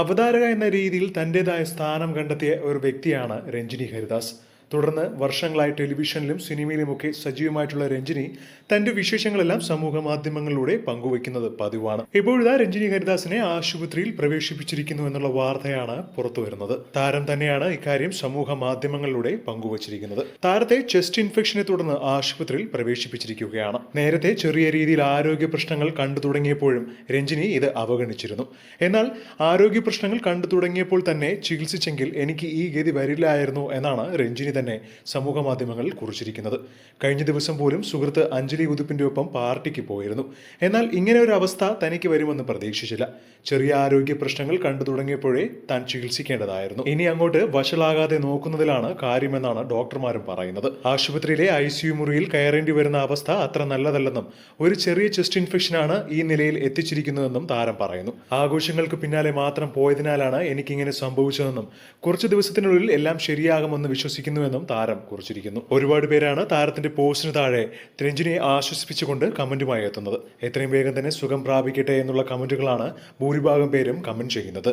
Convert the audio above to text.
അവതാരക എന്ന രീതിയിൽ തന്റേതായ സ്ഥാനം കണ്ടെത്തിയ ഒരു വ്യക്തിയാണ് രഞ്ജിനി ഹരിദാസ്. തുടർന്ന് വർഷങ്ങളായി ടെലിവിഷനിലും സിനിമയിലുമൊക്കെ സജീവമായിട്ടുള്ള രഞ്ജിനി തന്റെ വിശേഷങ്ങളെല്ലാം സമൂഹ മാധ്യമങ്ങളിലൂടെ പങ്കുവയ്ക്കുന്നത് പതിവാണ്. ഇപ്പോഴിതാ രഞ്ജിനി ഹരിദാസിനെ ആശുപത്രിയിൽ പ്രവേശിപ്പിച്ചിരിക്കുന്നു എന്നുള്ള വാർത്തയാണ് പുറത്തുവരുന്നത് താരം തന്നെയാണ് ഇക്കാര്യം സമൂഹ മാധ്യമങ്ങളിലൂടെ പങ്കുവച്ചിരിക്കുന്നത്. താരത്തെ ചെസ്റ്റ് ഇൻഫെക്ഷനെ തുടർന്ന് ആശുപത്രിയിൽ പ്രവേശിപ്പിച്ചിരിക്കുകയാണ്. നേരത്തെ ചെറിയ രീതിയിൽ ആരോഗ്യ പ്രശ്നങ്ങൾ കണ്ടു തുടങ്ങിയപ്പോഴും രഞ്ജിനി ഇത് അവഗണിച്ചിരുന്നു. എന്നാൽ ആരോഗ്യ പ്രശ്നങ്ങൾ കണ്ടു തുടങ്ങിയപ്പോൾ തന്നെ ചികിത്സിച്ചെങ്കിൽ എനിക്ക് ഈ ഗതി വരില്ലായിരുന്നു എന്നാണ് രഞ്ജിനി തന്നെ സമൂഹ മാധ്യമങ്ങളിൽ കുറിച്ചിരിക്കുന്നത്. കഴിഞ്ഞ ദിവസം പോലും സുഹൃത്ത് അഞ്ജലി ഉതുപ്പിന്റെ ഒപ്പം പാർട്ടിക്ക് പോയിരുന്നു. എന്നാൽ ഇങ്ങനെ ഒരു അവസ്ഥ തനിക്ക് വരുമെന്ന് പ്രതീക്ഷിച്ചില്ല. ചെറിയ ആരോഗ്യ പ്രശ്നങ്ങൾ കണ്ടു തുടങ്ങിയപ്പോഴേ താൻ ചികിത്സിക്കേണ്ടതായിരുന്നു. ഇനി അങ്ങോട്ട് വഷളാകാതെ നോക്കുന്നതിലാണ് കാര്യമെന്നാണ് ഡോക്ടർമാരും പറയുന്നത്. ആശുപത്രിയിലെ ഐ സി മുറിയിൽ കയറേണ്ടി വരുന്ന അവസ്ഥ അത്ര നല്ലതല്ലെന്നും ഒരു ചെറിയ ചെസ്റ്റ് ഇൻഫെക്ഷനാണ് ഈ നിലയിൽ എത്തിച്ചിരിക്കുന്നതെന്നും താരം പറയുന്നു. ആഘോഷങ്ങൾക്ക് പിന്നാലെ മാത്രം പോയതിനാലാണ് എനിക്കിങ്ങനെ സംഭവിച്ചതെന്നും കുറച്ച് ദിവസത്തിനുള്ളിൽ എല്ലാം ശരിയാകുമെന്ന് വിശ്വസിക്കുന്നുവെന്നും താരം കുറിച്ചിരിക്കുന്നു. ഒരുപാട് പേരാണ് താരത്തിന്റെ പോസ്റ്റിന് താഴെ രഞ്ജിനിയെ ആശ്വസിപ്പിച്ചുകൊണ്ട് കമന്റുമായി എത്തുന്നത്. എത്രയും വേഗം തന്നെ സുഖം പ്രാപിക്കട്ടെ എന്നുള്ള കമന്റുകളാണ് ഭൂരിഭാഗം പേരും കമന്റ് ചെയ്യുന്നത്.